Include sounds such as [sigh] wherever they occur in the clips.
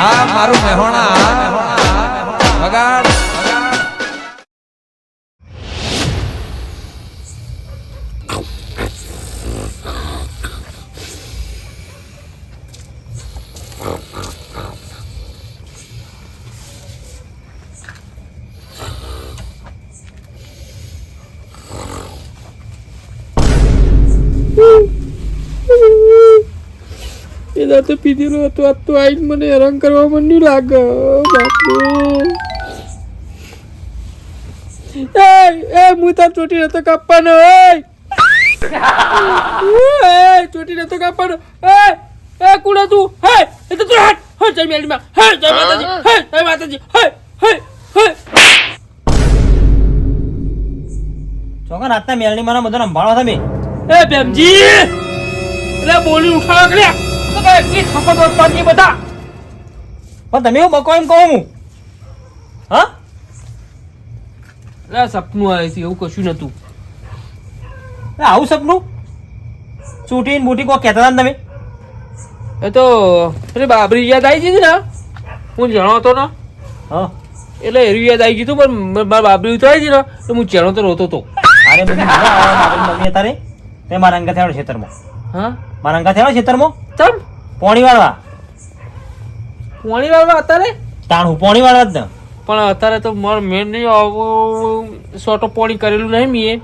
હા મારું મહેણા એ પીધેલો હતો. આજ તો આઈને મને હેરાન કરવા માંડ્યું લાગે. બાપરે. એ એ હું તાર ચોટી નતો કાપવાનો એ એ ચોટી નતો કાપવાનો. એ એ કુડા તું હે એ તો તું હટ. હટ જય મેલમાં. હે જય માતાજી. હે જય માતાજી. હે હે હે. ચોકા રાતના મેલની મારા બધો સંભાળો તમે એ બેમજી એટલે બોલી ઉઠાડો કર્યા તો કઈ એટલી ખપત પડતી બધા. પણ તમે એવું બકો એમ કહું હું? હા? એટલે સપનું આવે છે એવું કશું નતું આવું સપનું? ચૂંટી ને બૂટી કોઈ કહેતા હતા તમે? એ તો અરે બાબરી યાદ આવી ગઈ ને? હું જણાવતો ને? હા. એટલે એરી યાદ આવી ગયું પણ મારા બાબરી આવી ગઈ ને તો હું ચેણો તો રોતો હતો. અરે મમ્મી અત્યારે? તે મારા અંગા થયા ખેતરમાં. હા? મારા અંગા થયા ખેતરમાં? તમ પોણી વાળવા પોણી વાળવા અત્યારે? તાણ હું પોણી વાળવા જ ને. પણ અત્યારે તો મારે મેન નહીં આવું સોટો પોણી કરેલું નહીં મેં.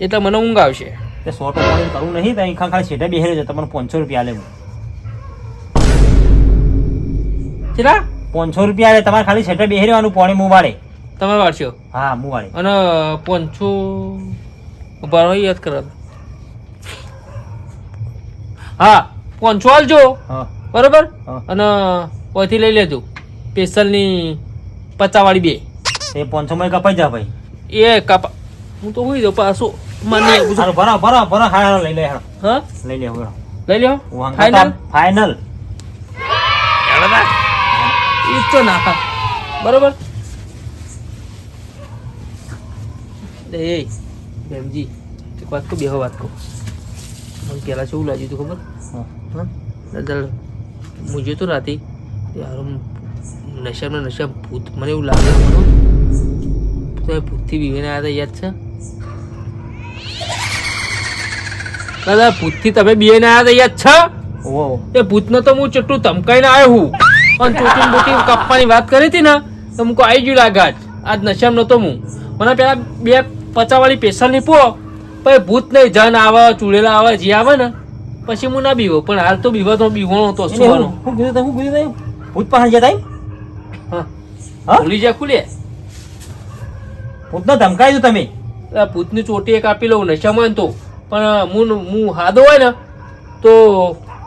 એટલે મને ઊંઘ આવશે તે સોટો પોણી કરવું નહીં ત્યાં અહીં ખાલી સીધા બેહેરે છે તમને પાંચસો રૂપિયા લેવું કેટલા પાંચસો રૂપિયા આલે તમારે ખાલી છેટે બેહેરવાનું પોણી મું વાળે. તમે વાળશો? હા મું વાળે. અને પાંચસો ઊભા રહો યાદ કરો હા. પોંચો આલજો. હા. બરોબર? અને ઓથી લઈ લેજો. સ્પેશિયલની પચાવાળી બે. એ પાંચસો માં કપાઈ જા ભાઈ. એ કાપા હું તો હોઈ જાઉં પાછો મને ભરા ભરા ભરા ભરો ભરો હા લઈ લે હા? લઈ લે લઈ લ્યો. ફાઈનલ ફાઈનલ તો. ના બરોબર? એ બેમજી એક વાત કહું બે વાત કહું. મને પહેલાં શું લાગ્યું હતું ખબર? હા. હું. જોતો રાતે યાર નશામાં નશા ભૂત મને એવું લાગે તમે ભૂતથી બીવીને આવ્યા હતા યાદ છે? દાદા ભૂતથી તમે બીવીને આવ્યા હતા યાદ છે? એ ભૂતનો તો હું ચટ્ટું ધમકાઈને આવ્યો હું. પણ ચોટી બોટી કાપવાની વાત કરી હતી ને તો મૂકો આવી ગયું લાગે આજ આજ નશામાં નતો હું. મને પેલા બે પચાવાળી પેશલની પો પછી ભૂત નહીં જન આવે ચૂડેલા આવે જે આવે ને પછી હું ના બીવો પણ હાલ તો બીવા તો બીવણો તો શું હું કીધું હું કીધું તું? ભૂત પાસે જતા? હા. ભૂલી જાય ખુલે. ભૂતને ધમકાઈ દો તમે? ભૂતની ચોટી એક આપી લઉં નશામાં તો. પણ હું હું હાદો હોય ને તો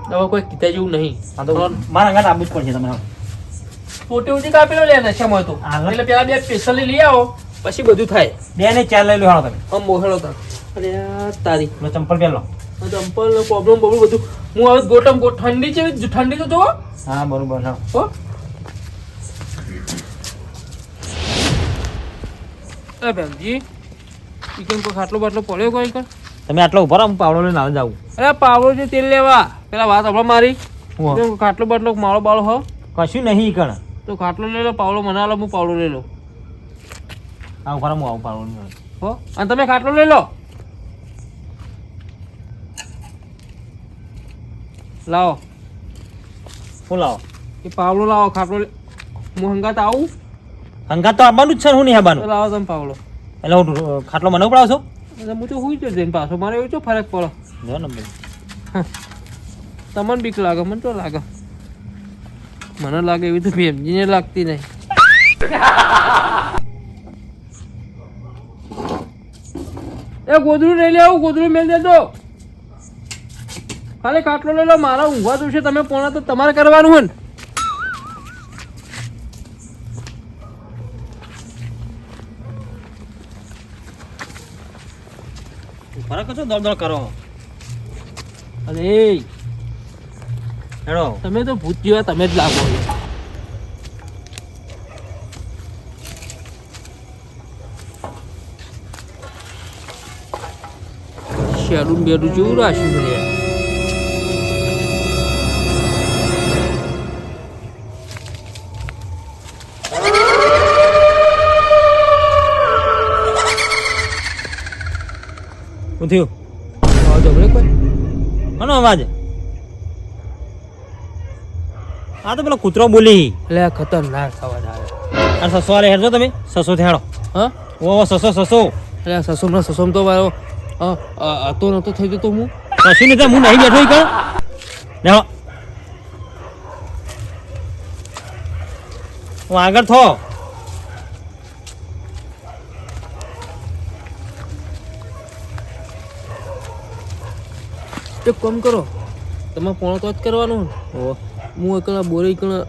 હવે કોઈ કીધા જેવું નહીં. મારા અંગાત આબુ જ પડશે તમારે ચોટી ઊંચી કાપી લો લે નશામાં તો. એટલે પેલા બે સ્પેશિયલ લઈ આવો પછી બધું થાય. બે ને ચાર લઈ લો હાલો તમે. આમ મોહેલો તમે અરે તારી. ચંપલ પહેરલો આ ચંપલ પ્રોબ્લેમ બહુ બધું. હું હવે ગોટમ ગો ઠંડી છે ઠંડી તો જો હા બરોબર હા. હો. એ બેનજી ચિકન કોઈ ખાટલો બાટલો પડ્યો કોઈ કર તમે આટલો ઊભા રહો હું પાવડો લઈને આવે જાઉં. અરે પાવડો છે તેલ લેવા. પેલા વાત આપણે મારી. ખાટલો બાટલો માળો બાળો હો? કશું નહીં કણ. તો ખાટલો લઈ લો પાવડો મને આલો હું પાવડો લઈ લો હા ઊભા હું આવું પાવડો આવે. હો. અને તમે ખાટલો લઈ લો. લાવો. શું લાવો? એ પાવડો લાવો ખાટલો હું હંગાત આવું? હંગાત તો આવવાનું જ છે હું નહીં આવવાનું? લાવો તમે પાવડો. એટલે હું ખાટલો મને ઉપડાવશો? હું તો હુઈ જઈને પાછો. મારે એવું તો ફરક પડે? જો ને. તમને બીક લાગે મને તો લાગે? મને લાગે એવી તો ભેમજીને લાગતી નહીં. એ ગોદડું લઈ લે આવું ગોદડું મેળ દેજો ખાલી ખાટલો લઈ લો મારા ઊંઘવા દઉં છે તમે પોણા તો તમારે કરવાનું હોય ને. ફરક કશો દોડ દોડ કરો. અરે હેડો. તમે તો ભૂત જેવા તમે જ લાગો. છો શેડું બેડું જેવું રાખ્યું અવાજ આ તો પેલો કૂતરો બોલી એટલે ખતરનાક અવાજ આવે. આ સસો વાલે હેડજો તમે સસો થેડો હા? ઓ સસો સસો. એટલે આ સસુમના સસુમ તો મારો હતો નતો થઈ જતો હું? કશું નહીં હું નહીં બેઠો કર ને હું આગળ થો. એક કામ કરો. તમે કોણ તો જ કરવાનો. હું એકલા બોરે એકલા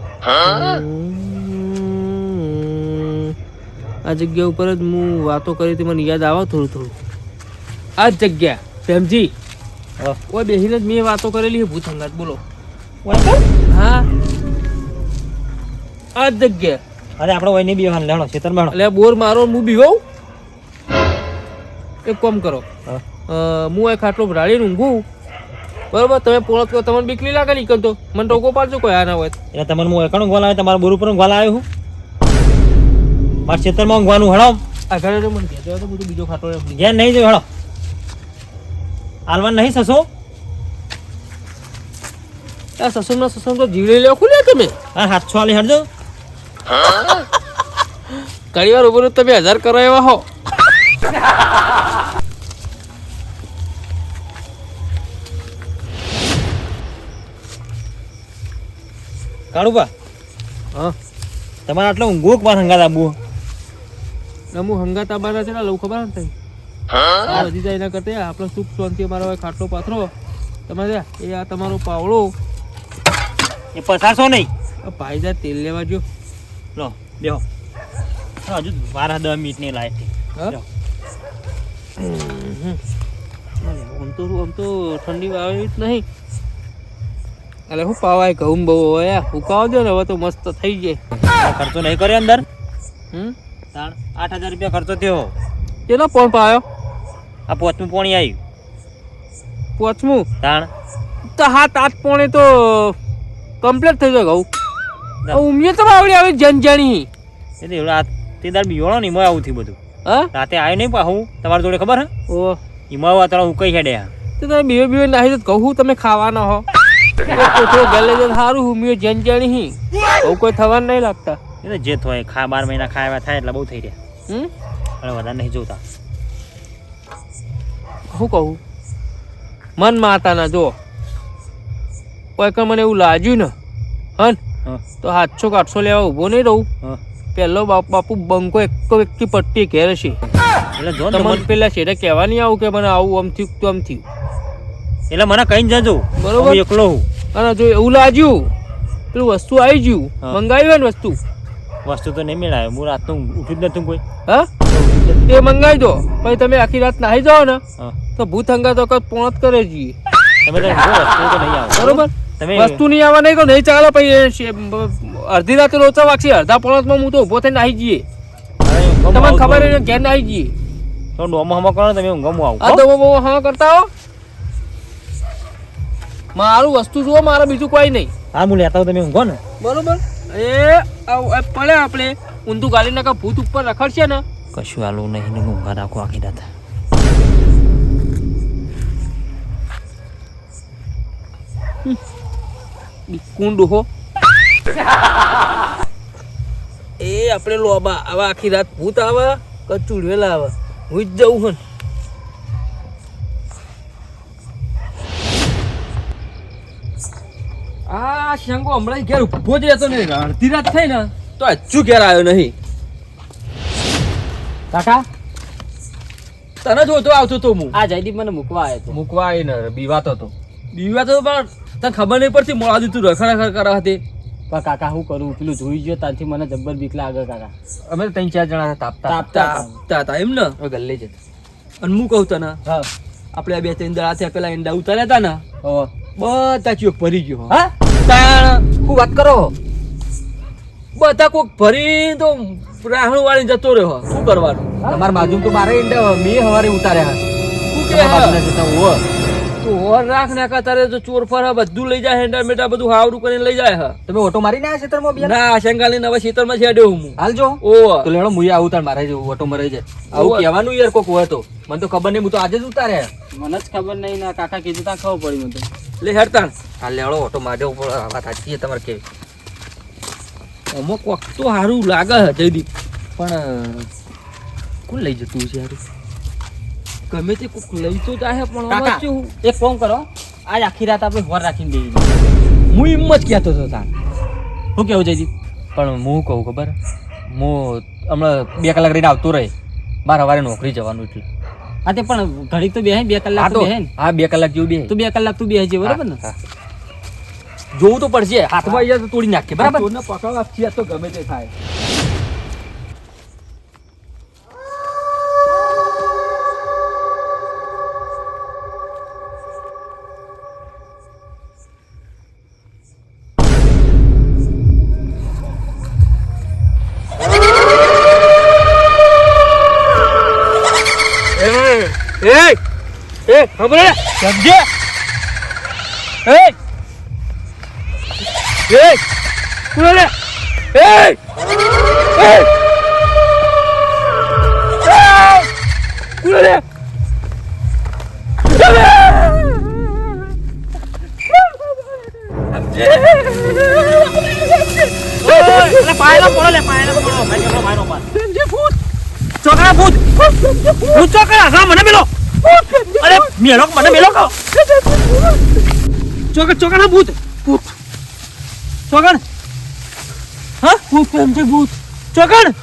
આ જગ્યા ઉપર જ હું વાતો કરી હતી મને યાદ આવે થોડું થોડું. આ જ જગ્યા. પ્રેમજી. ઓય બેસીને જ મેં વાતો કરેલી છે ભૂત સંગાત બોલો. હા? આ જ જગ્યા. અરે આપણે ઓય નહીં બેહવાનું લેણો ખેતર બેણો એટલે બોર મારો હું બીવાઉં એક કામ કરો. હું એક ખાટલો ભરાડીને ઊંઘું. બરોબર તમે પોણત કરો તમને બીકલી લાગે નીકળ કરતો. મને ટોકો પાડજો કોઈ આના ના હોય એટલે તમને હું એકણું ગોલ લાવે તમારા બોર ઉપર ગોલ આવ્યો હું? મારા ખેતરમાં ઊંઘવાનું હેડો આ ઘરે મને કહેતો તો બધું બીજો ખાટો ઘેર નહીં જોયું હેડો હાલવાનું નહીં સસો? આ સસુમના સસુમ તો જીવડી લેવો ખુલ્યા તમે. આ હાથ વાલી હેડજો ઘણી વાર ઉપર તમે હજાર કરો એવા હો. કાળુપા હા. તમારે આટલો ઊંઘો કે મારે હંગાત આબુ નમુ હંગાત આબાના છે ને લઉં ખબર ને તઈ? આ વધી જાય એના કરતા આપણો સુખ શાંતિ અમારો ખાટલો પાથરો. તમે જા, એ આ તમારો પાવડો. એ પસારશો નહીં? આ ભાઈ જા તેલ લેવા જો લો બેહો. હજુ બાર દસ મિનિટની લાયક છે. હા? લ્યો. આમ તો આમ તો ઠંડી આવે જ નહીં. એટલે શું પાવાય ઘઉં બહુ હોય હુકાવ દો ને હવે તો મસ્ત થઈ જાય. ખર્ચો નહીં કર્યો અંદર? હમ? તાણ આઠ હજાર રૂપિયા ખર્ચો થયો. કેટલો પોણ પાયો? આ પોચમું પોણી આવ્યું પોચમું? તાણ? તો હાથ આઠ પોણે તો કમ્પ્લીટ થઈ જાય ઘઉં. ઉમિયા તો આવડી આવે જનજાણી. એટલે એવડે આ તે દાડ બીવડો ને એમાં આવું થયું બધું. હા? રાતે આવ્યો નહીં પાછું તમારી જોડે ખબર હે? ઓ એમાં અત્યારે હું કઈ હેડે તો તમે બીવે બીવે નાહી તો કહું તમે ખાવાના હો. કોથળો ગલે તો સારું ઉમિયો જનજાણી હી. બહુ કોઈ થવા નહીં લાગતા. એટલે જે થાય ખા બાર મહિના ખાવા થાય એટલે બહુ થઈ રહ્યા. હમ? અને વધારે નહીં જોતા. શું કહું? મન માતાના જો. કોઈ કઈ મને એવું લાગ્યું ને. હન? તો સાતસો કે આઠસો લેવા ઊભો નહીં રહું. પેલો બાપ બાપુ બંકો એકો વ્યક્તિ પટ્ટી ઘેર છે. એટલે જો તમને પેલા શેઠે કહેવા નહીં આવું કે મને આવું આમ થયું તો આમ થયું. એટલે મને કઈ જજો. બરોબર. એકલો હું. અને જો એવું લાગ્યું પેલું વસ્તુ આવી ગયું. મંગાવ્યું ને વસ્તુ? વસ્તુ તો નહીં મેળાયો. હું રાતનું ઉઠ્યું જ નથી કોઈ. હા? તે મંગાવી દો. પછી તમે આખી રાત નાહી જાઓ ને તો ભૂત હંગા તો કદ પોણત કરે જઈએ તમે વસ્તુ તો નહીં આવે. બરોબર? તમે વસ્તુ નહીં આવવા નહીં તો નહીં ચાલે પછી અડધી રાતે લોચા વાગશે. અડધા પોણતમાં હું તો ઊભો થઈને નાહી જઈએ. તમને ખબર ઘેર નાહી જઈએ. તો ડોમો હમો કરો તમે ઊંઘમાં આવું આ ડોમો તો હા કરતા હો. મારું વસ્તુ જુઓ મારે બીજું કોઈ નહીં. હા હું લેતા તમે ઊંઘો ને. બરોબર? એ પડે આપણે. ઊંધું ગાલી નાખા ભૂત ઉપર રખડશે ને? કશું આલું નહીં ને ઊંઘા રાખો આખી રાત. કુંડ હો. એ આપણે લોબા આવા આખી રાત ભૂત આવે કે ચૂડવેલા આવે. હું જ જવું હન આ શંકો હમણાં ઘેર ઊભો જ રહેતો નહીં. અડધી રાત થઈ ને. તો હજુ ઘેર આવ્યો નહીં? કાકા? તને જોતો આવતો તો હું આ જયદીપ મને મૂકવા આવ્યો હતો મૂકવા આવીને બીવાતો તો. બીવાતો તો પણ તને ખબર નહીં પડતી મોડા દીધું રખડ રખડ કરવા હતી. પણ કાકા હું કરું? પેલું જોઈ ગયો ત્યાંથી મને જબ્બર બીક લાગે કાકા. અમે તો ત્રણ ચાર જણા તાપતા. તાપતા. તાપતા હતા એમ ને? હવે ગલ્લે જતા અને હું કહું તને હા. આપણે બે ત્રણ દડા થયા પેલા ઈંડા ઉતાર્યા હતા ને બધા ચોક ભરી ગયો હા? તાણ હું વાત કરો? બધા કોક ભરી તો રાહણ વાળી જતો રહ્યો. શું કરવાનું? તમારા બાજુ તો મારે ઈંડા મેં હવારે ઉતાર્યા શું કે જતા હોવ. તો ઓર રાખ ને કા તારે તો ચોર ફર બધું લઈ જાય હેન્ડા મેટા બધું હાવરું કરીને લઈ જાય હા. તમે ઓટો મારી ના ખેતરમાં માં ના શંગાલી નવા ખેતરમાં છે હું. હાલ જો. ઓ. તો લેડો મુએ આવું તાર મારે જેવું ઓટો મરાઈ જાય. આવું કહેવાનું યાર કોક હોય તો. મને તો ખબર નહીં હું તો આજે જ ઉતારે મને જ ખબર નહીં ના કાકા કીધું ત્યાં ખબર પડી મને તો. લે હેડતાણ આ લેળો ઓટો માર્યો ઉપર વાત સાચી છે તમારે કેવી? અમુક વખત તો સારું લાગે છે જયદીપ પણ કોણ લઈ જતું છે સારું ગમે તે કોક લઈ તો જાય પણ કાકા. એક ફોન કરો. આજ આખી રાત આપણે ઘર રાખીને બેસી હું હિંમત કહેતો હતો તાર શું કેવું જયદીપ? પણ હું કહું ખબર? હું હમણાં બે કલાક રહીને આવતો રહે. મારે સવારે નોકરી જવાનું એટલે. હા તે પણ ઘડીક તો બેહે બે કલાક તો બેહે હા બે કલાક જેવું બે તો બે કલાક તું બેહે છે બરાબર ને. જોવું તો પડશે હાથમાં આવી જાય તો તોડી નાખે બરાબર? પકડવા તો ગમે તે થાય. સમજે? એ એ કુલે એ એ કુલે પાયલા પડો લે પાયલા પડો. ભાઈ મારો પાર ચોકડા ભૂત? ભૂત ચોકડા? હા મને મેલો. અરે મેલો મને મેલો કહો ચોકડ ચોકડા ભૂત. ભૂત. ચોકડ. હા? ભૂત કેમ છે ભૂત. ચોકડ.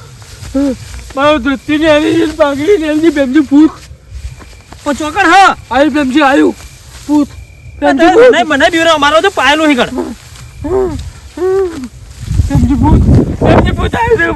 મારો ધૃતિને આવી પાઘડી ને એમની બેમજી ભૂત. પણ ચોકડ હા. આવી બેમજી આવ્યું ભૂત. નહીં મને બીવરો મારો તો પાયલો હિકડ બેમજી ભૂત. બેમજી ભૂત આવ્યું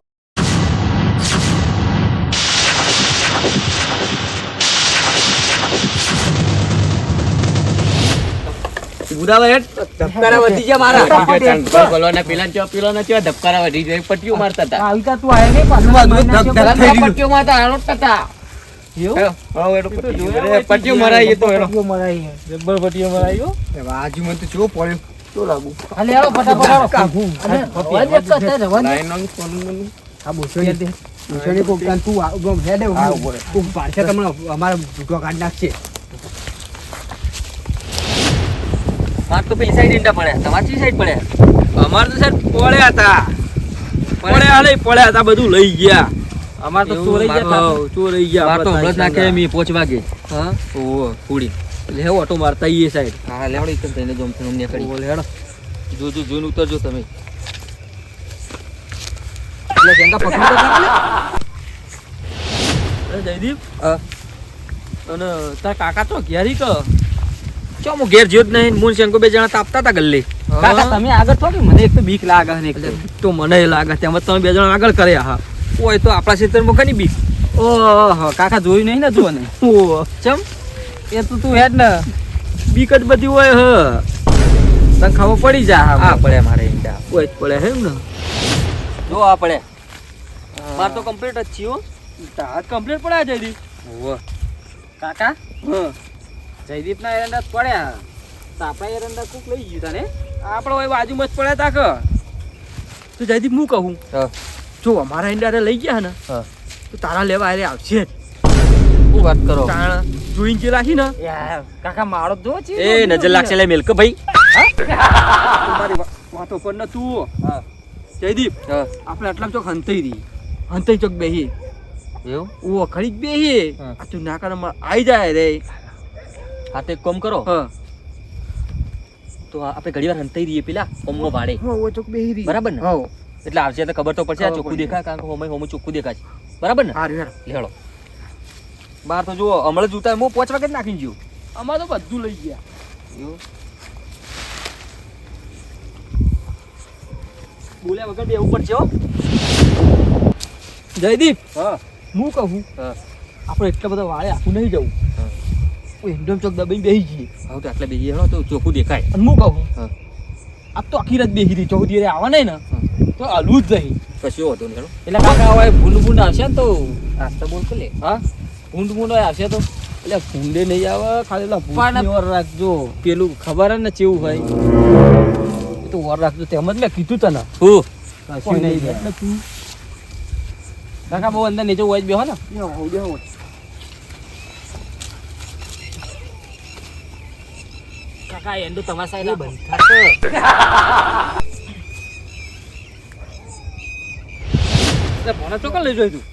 બેમજી ધબકારા વધી ગયા મારા. બોલો ને પેલા ચો પેલો ને ચો ધબકારા વધી જાય પટ્ટીઓ મારતા હતા. આવી તા તું આય ને પાછું પટ્ટીઓ મારતા હાલોટતા હતા. પટ્ટીઓ મરાઈ તો એનો જબ્બર પટીઓ મરાયો આજુ મને તો ચો પડ્યો અલે આવો ફટાફટ આવો લાઈન ઓન ફોન બોસોની કોક તું હેડે તું પાછા તમને અમારા ભૂટો કાઢ નાખશે. માર તો પેલી સાઈડ ઈંડા પડ્યા. તમારી સાઈડ પડ્યા? અમારે તો સાહેબ પડ્યા હતા. પડ્યા લઈ પડ્યા હતા બધું લઈ ગયા. અમાર તો ચોર ગયા ચોર. ગયા માર તો હમણાં નાખે મી પોચ વાગે. હા? ઓ પૂડી લે ઓટો મારતા ઈ સાઈડ હા લેવડી તો થઈને જોમ થઈને અમને કરી. બોલ હેડો જોજો જોઈને ઉતરજો તમે. એટલે જેંગા પકડી જયદીપ હા. અને તાર કાકા તો ઘેરી ક ચો હું ઘેર જ્યોત નહીં મૂન શંકુ બે જણા તાપતા હતા ગલ્લી. કાકા તમે આગળ તો કે મને એક તો બીક લાગે ને એક તો. મને લાગે તેમાં તમે બે જણા આગળ કર્યા હા. ઓય તો આપણા ક્ષેત્રમાં કની બીક. ઓહો કાકા જોયું નહીં ને જુઓ ને? ઓ ચમ એ તો તું હેડ ને. બીક જ બધી હોય હ. તને ખબર પડી જા હા. પડે મારે ઈંડા. ઓય જ પડે હે ને. જો આ પડે. માર તો કમ્પ્લીટ જ છીએ હો. તાર કમ્પ્લીટ પડ્યા જયદીપ ઓવો કાકા? હા. જયદીપ ના એરંડા પડ્યા. તો આપણા એરંડા કોક લઈ ગયું તને? આપણે હોય બાજુમાં જ પડ્યા તા ક. તો જયદીપ હું કહું? જો અમારા ઈંડા લઈ ગયા ને તો તારા લેવા અરે આવશે. શું વાત કરો? તાણ જોઈને જે રાખી ને. કાકા મારો જો છે એ નજર લાગશે લે મિલ્ક ભાઈ. તમારી વાતો પર ન તું જયદીપ આપણે આટલા ચોક હંતઈ રહી હંતઈ ચોક બેહી એવું? ઓ ખરીદ બેહી તું નાકા નંબર આઈ જાય રે. હા તો એક કામ કરો. હા. તો આપણે ઘડી વાર હંતાઈ રહીએ પેલા ઓમમાં ભાડે હા ઓ ચોક બેહી રહી બરાબર ને? હા. એટલે આવશે તો ખબર તો પડશે આ ચોખ્ખું દેખાય કારણ કે હોમે હોમે ચોખ્ખું દેખાય બરાબર ને? હારું હેડો બાર તો જુઓ હમણાં જૂતા હું પાંચ વાગે નાખી ગયો. અમાર તો બધું લઈ ગયા. એવું? બોલ્યા વગર બે ઉપર છે જયદીપ! હા. હું કહું? હા. આપણે એટલા બધા વાળે આખું નહીં જવું. એન્ડમ ચોક દબાઈ બેસી જઈએ હવે તો આટલે બેસી હેડો તો ચોખ્ખું દેખાય અને હું કહું હા. આ તો આખી રાત બેસી રહી ચૌદી રે આવવા નહીં ને તો હલવું જ નહીં કશું હતું નહીં એટલે કાકા હવે ભૂંડ ભૂંડ આવશે ને તો આસ્તા બોલ કે લે હા ભૂંડ ભૂંડ આવશે તો એટલે ભૂંડે નહીં આવે ખાલી પેલા ઓર રાખજો પેલું ખબર ને કેવું હોય તો ઓર રાખજો તેમ જ મેં કીધું તને હું કશું નહીં તું કાકા બહુ અંદર નીચે હોય જ બેહો ને કાકા એન્ડુ તમારા સાઈડ બંધ. એટલે ભોણા ચોકન લઈ જોઈ તું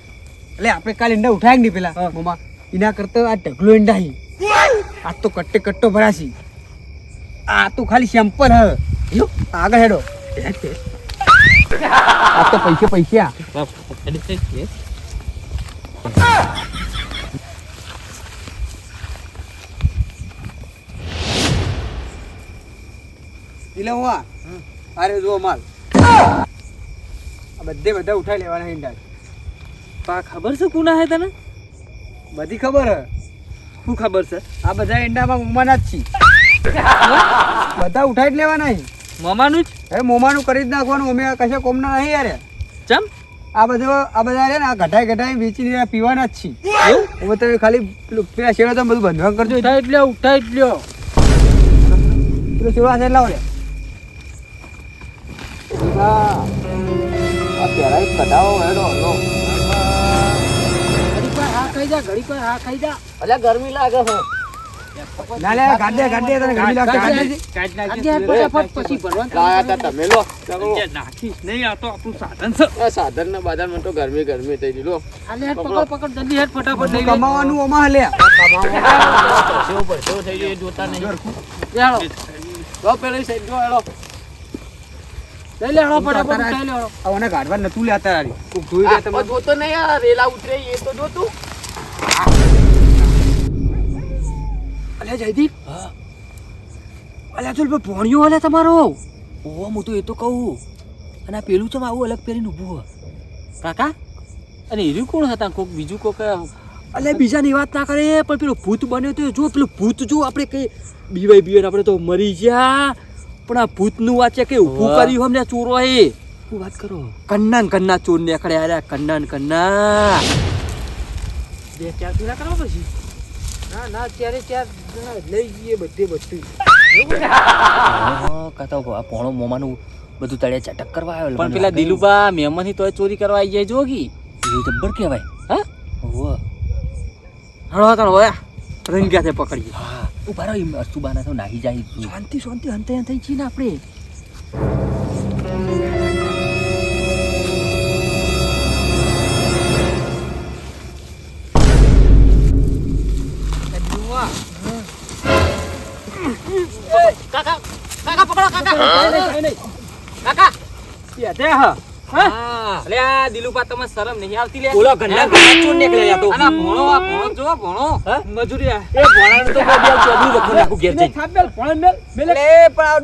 એટલે આપણે કાલે ઈંડા ઉઠાય નહીં પેલા. મમ્મા એના કરતા આ ઢગલો ઈંડા હી. આ તો કટ્ટે કટ્ટો ભરાશી આ તો ખાલી સેમ્પલ હ. જો આગળ હેડો. આ તો પૈસે પૈસા એટલે હું આ. અરે જો માલ. બધે બધા ઉઠાઈ લેવાના ઈંડા પા ખબર છે કુના હે તને? બધી ખબર હ. શું ખબર છે? આ બધા ઈંડામાં મોમાના જ છી [laughs] બધા ઉઠાઈ જ લેવાના મામાનું જ? હે મોમાનું કરી જ નાખવાનું. અમે કશે કોમના નહીં યાર. ચમ? આ બધો આ બધા રે ને આ ઘટાઈ ઘટાઈ વેચીને પીવાના જ છે હું તમે ખાલી પેલા શેવા તમે બધું બંધવા કરજો. ઉઠાઈ જ લ્યો ઉઠાઈ જ લ્યો. પેલો શેવા છે લાવો લે અલ્યા ગરમી લાગે છે ના લે ગાડે ગાડે તને ગરમી લાગશે ગાડે જી. ફટાફટ પછી નહીં આપણું સાધન ના બાધનમાં તો ગરમી ગરમી થઈ ગઈ લો ફટાફટ કમાવાનું ઓમાં લે હેડો. તો પેલી સાઈડ લઈ ફટાફટ ગાડવા નતું લેતા રારી જોઈ લે તમે. જોતો નહીં યાર રેલા ઉતરે એ તો જોતું. અલ્યા જયદીપ. અલ્યા ચલ બે ભોણિયો અલે તમારો? ઓહો હું તો એ તો કહું. અને આ પેલું ચમ આવું અલગ પહેરીને ઊભું હોય. કાકા અને એર્યું કોણ હતા? કોક બીજું કોક અલ્યા બીજાની વાત ના કરે પણ પેલું ભૂત બન્યો તો જો પેલું ભૂત જો આપણે કઈ બીવાય બીવાય આપણે તો મરી ગયા પણ આ ભૂતનું છે કે ઊભું કર્યું અમને ચોરો એ? શું વાત કરો. કન્ના કન્ના ચોર ને અકડે આર્યા કન્ના કન્ના બે ચાર પીલા કરવા પછી? ના ના ત્યારે ચાર લઈ જઈએ બધે બધું કહેતો પોણો મોમાનું બધું તળે ચટક કરવા આવ્યો પણ પેલા દિલુબા મેમનથી તોય ચોરી કરવા આવી જાય જોગી એ જબ્બર કહેવાય. હા? ઓહો હળો તણ હોય પકડીએ. હા. ઊભા રહો એમ અસ્તુબાના તો નાહી જાય શાંતિ શાંતિ અંતે અંતે છીએ ને આપણે અલે આ દિલુપા તમે શરમ નહીં આવતી લે. બોલો ગંડા ગંડા ચોર તો. આના ભણો આ ભણો જો ભણો. મજૂરી આ. એ ભોણાનું તો નાખું ઘેર પણ આ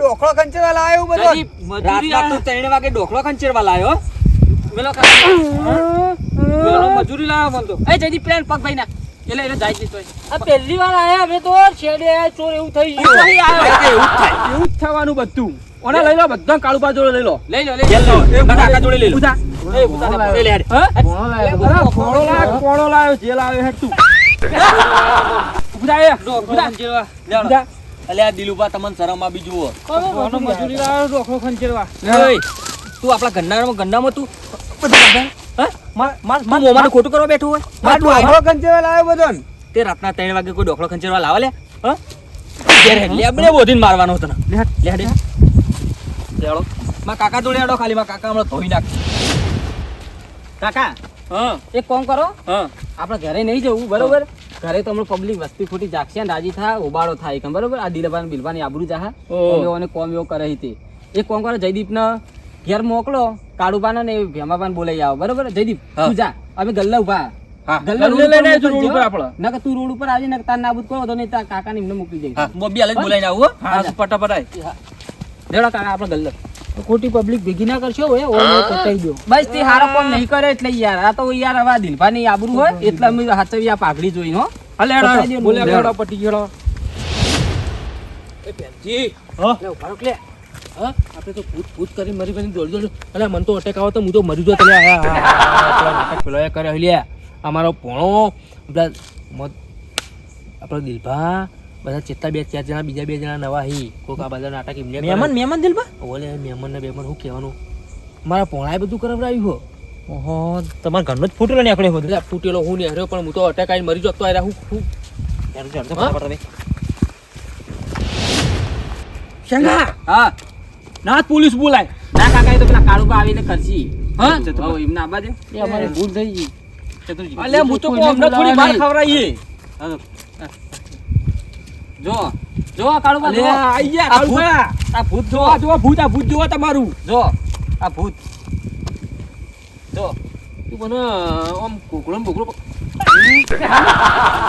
બધો. મજૂરી તો વાગે ડોકલો ખંચેરવા લાયો મેલો મેલો મજૂરી લાવ્યો મન તો. એ પ્લાન પગ ભાઈ ના. એટલે એટલે જાય જ આ પહેલી વાર આયા અમે તો છેડે ચોર એવું થઈ ગયું. એવું થાય. એવું જ થવાનું બધું. ઓના લઈ લો બધા કાળુ જોડે લઈ લો. લઈ લો લઈ લો. કાકા જોડે લઈ લો. પૂજા એ પૂજા લઈ લે હેડ. ફોડો લાવ ફોડો લાવ્યો જે લાયો હેડ તું. પૂજા એ. ઉતારે ઉધા. અલ્યા દિલુબા તમને શરમ આવી જુઓ કોનો મજૂરી લાયો? રોખો ખંચેરવા. ઓય, તું આપણા ગન્નામાં ગન્નામાં તું માર ખોટું કરવા બેઠો હોય? માર ડોખલો કંચેવા લાવ્યો બધો ને. તે રાતના ત્રણ વાગે કોઈ ડોખલો ખંચેરવા લાવે લે હા? લે આપણે બોધીને મારવાનો હતો ને લે લે હેડો. મારા કાકા જોડે આડો ખાલી મારા કાકા હમણાં ધોઈ નાખ. કાકા હા. એક કોમ કરો. હા. આપણે ઘરે નહીં જવું બરોબર? ઘરે તો હમણાં પબ્લિક વસ્તી ખોટી જાગશે ને રાજી થાય ઉબાડો થાય કેમ બરોબર? આ દિલબાન બિલબાની આબરૂ જાહા. ઓહ. કોમ એવો કરે હતી એક કોમ કરો જયદીપને ઘેર મોકલો કાળુબાને ને ભેમાબાને બોલાઈ આવો બરોબર? જયદીપ તું જા અમે ગલ્લા ઊભા તું રોડ ઉપર આવી ને તાર નાબૂદ કરો તો તાર કાકાને એમને મોકલી હા જઈશ મોબી હાલે જ બોલાઈને આવું ફટાફટ લેવડો કાકા આપણે ગલ્લો. ખોટી પબ્લિક ભેગી ના કરશો હવે ઓને પટાઈ દો બસ તે હારો કોમ નહીં કરે એટલે યાર આ તો યાર હવે દિલભાની આબરૂ હોય એટલે અમે હાચવી આ પાઘડી જોઈને હો. અલે પટાઈ બોલે. લેવડો પટી ગયો. એ પેનજી હા? લે ઉભારો લે. હા? આપણે તો ભૂત ભૂત કરી મરી મરી દોડ દોડ. અલે મન તો અટેક આવો તો હું તો મરી જો તને આયા. પેલો એ કરે હલ્યા અમારો પોણો પેલા આપણો દિલભા બધા ચેતલા બે ચાર જણા બીજા બે જણા નવા હી. કોક આ બધા નાટક એમને. મહેમાન મહેમાન દિલબા ઓલે મહેમાન ને બેમાન શું કહેવાનું? મારા પોણાએ બધું કરાવડાવ્યું હો. ઓહો તમારા ઘરનો જ ફૂટેલો નીકળે બધું ફૂટેલો હું ને હર્યો પણ હું તો અટેક આવીને મરી જતો આયા હું હું હા? શંગા હા. ના પોલીસ બોલાય. ના કાકા એ તો પેલા કાળુકા આવીને કરશી. હા? હો એમને આબા દે. એ અમારી ભૂલ થઈ ગઈ ચતુરજી અલે હું તો કોમ થોડી ખવરાઈએ ખવડાવીએ જો જો આ અલે જો. આઈ ગયા આ ભૂત. કાળુભા. આ ભૂત જો. જોવા જોવા ભૂત આ ભૂત તમારું. જો આ ભૂત. જો. તું મને આમ કોકળો ને બોકળો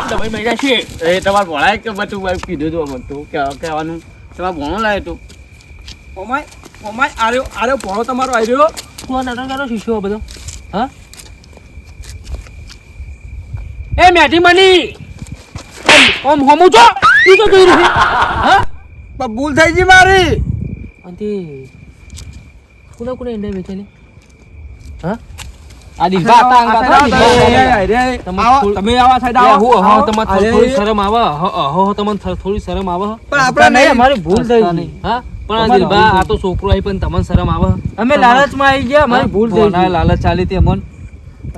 દબાઈ [laughs] છે? એ તમારે ભણાય કે બધું મારું કીધું હતું અમને તો કહેવાનું. તમારે ભણો લાવે તો. ઓમાય ઓમાય આર્યો આર્યો ભણો તમારો આર્યો. તું નાટક કરો શીશો બધો? હા? એ મેઠી મની. ઓમ હોમું છો? તું તો જોઈ રહી હા ભૂલ થઈ ગઈ મારી. અંતે કુના કુના ઈંડા વેચેલી હા? આ દિલભા હતા આ અંગા હતા, સાઈડ આવો, દિલભા અરે, અરે, તમારે આવો, થોડું- તમે આવા સાઈડ આવો. હું હા તમારે થોડી શરમ આવે હ હો તમને થોડી શરમ આવે પણ આપણે નહીં. અમારી ભૂલ થઈ ગઈ. હા? પણ આ આ તો છોકરો આવી પણ તમને શરમ આવે. અમે લાલચમાં આવી ગયા અમારી ભૂલ થઈ ગઈ. લાલચ ચાલી હતી અમન.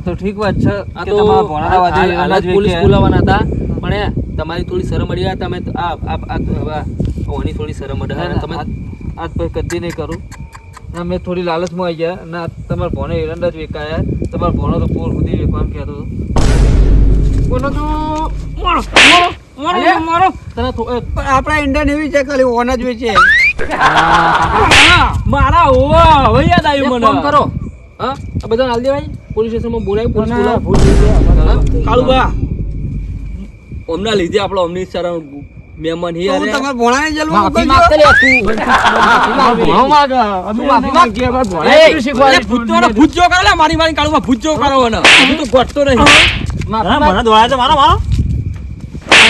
તો ઠીક વાત છે આ તો પોલીસ વેચે. હતા. પણ તમારી થોડી શરમ અડી તમે આ ઓની થોડી શરમ અડે તમે આજ- પર કદી નહીં કરું. ના મેં થોડી લાલચમાં આવી ગયા. ના તમારા ભોને એરંડા જ વેકાયા. તમારા ભોનો તો પોર સુધી વેકવાનું કહેતો હતો. બોલો તો મારો મારો મારો મારો તને આપણા ઇન્ડિયન એવી છે ખાલી ઓન જ વેચે. મારા હવે યાદ આવ્યું મને. કરો. હા? બધા હાલ દેવાય? પોલીસ સ્ટેશનમાં બોલાવી પોલીસ? કાળુબા. અમના લીધે આપણો અમની શરણ મહેમાન હી અરે. તમે ભોણાને જલ માફી માંગ કરે તું ભણો માંગ અમે માફી માંગ ભણાય એ, એટલું શીખવાડે. ભૂત ને ભૂત જો લે, મારી મારી કાળમાં ભૂજો કરો ને હું તો ગોટતો નહીં મારા મને દોયા છે મારો મારા.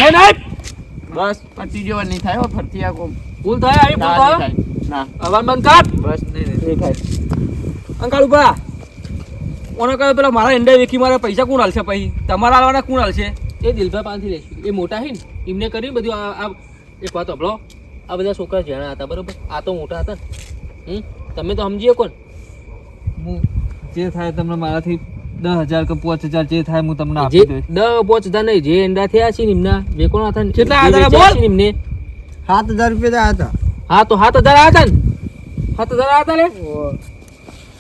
હે નહીં? બસ. પતિ જેવા નહીં થાય ફરતી આ કોમ. ભૂલ થાય આવી ભૂલ થાય. ના. અવાજ બંધ કર. બસ નહીં નહીં. થાય. ઊભા ઓને કહ્યું પેલા મારા એન્ડે વેકી મારા પૈસા કોણ હાલશે પછી? તમારા આવવાના કોણ હાલશે એ દિલભાઈ પાસેથી લઈશું એ મોટા ને એમને કરી બધું આ આ એક વાત હંભળો આ બધા છોકરા જેણા હતા બરોબર? આ તો મોટા હતા હમ? તમે તો સમજીએ કોણ? હું જે થાય તમને મારાથી દસ હજાર કે પાંચ હજાર જે થાય હું તમને આપી દઈશ. દસ પાંચ હજાર નહીં જે એંડા થયા છે એમના જે કોણ હતા ને કેટલા હતા બોલ? એમને. સાત હજાર રૂપિયા હતા. હા તો સાત હજાર આવ્યા હતા ને? સાત હજાર આવ્યા હતા ને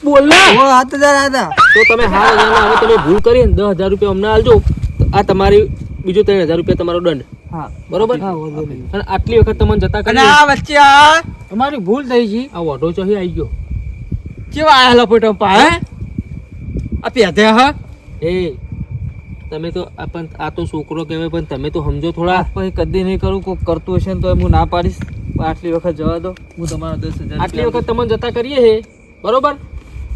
બોલ ને. સાત હજાર હતા. તો તમે સાત હજાર હવે તમે ભૂલ કરીને દસ હજાર રૂપિયા અમને આલજો. આ તમારી બીજો ત્રણ હજાર રૂપિયા તમારો દંડ. હા. બરોબર? અને આટલી વખત તમને જતા કરી આ વચ્ચે તમારી ભૂલ થઈ છે આ ઓઢો ચોહી આવી ગયો. કેવા આયા લપોટો પા હે? આ પેધે હ? એ તમે તો આ પણ આ તો છોકરો કહેવાય પણ તમે તો સમજો થોડા. પછી કદી નહીં કરું કોઈ કરતું હશે ને તો હું ના પાડીશ. આટલી વખત જવા દો. હું તમારા દસ હજાર આટલી વખત તમને જતા કરીએ હે. બરોબર?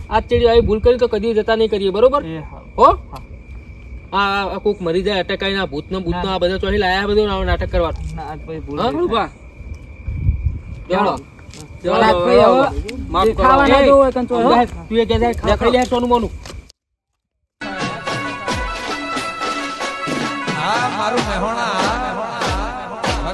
આ ચેડી આવી ભૂલ કરી તો કદી જતા નહીં કરીએ બરોબર? હા? હો. આ કોક મરી જાય અટક ના આ ભૂતનો ભૂતનો આ બધા ચોહી લાયા બધું નાટક કરવા. માફ કરો.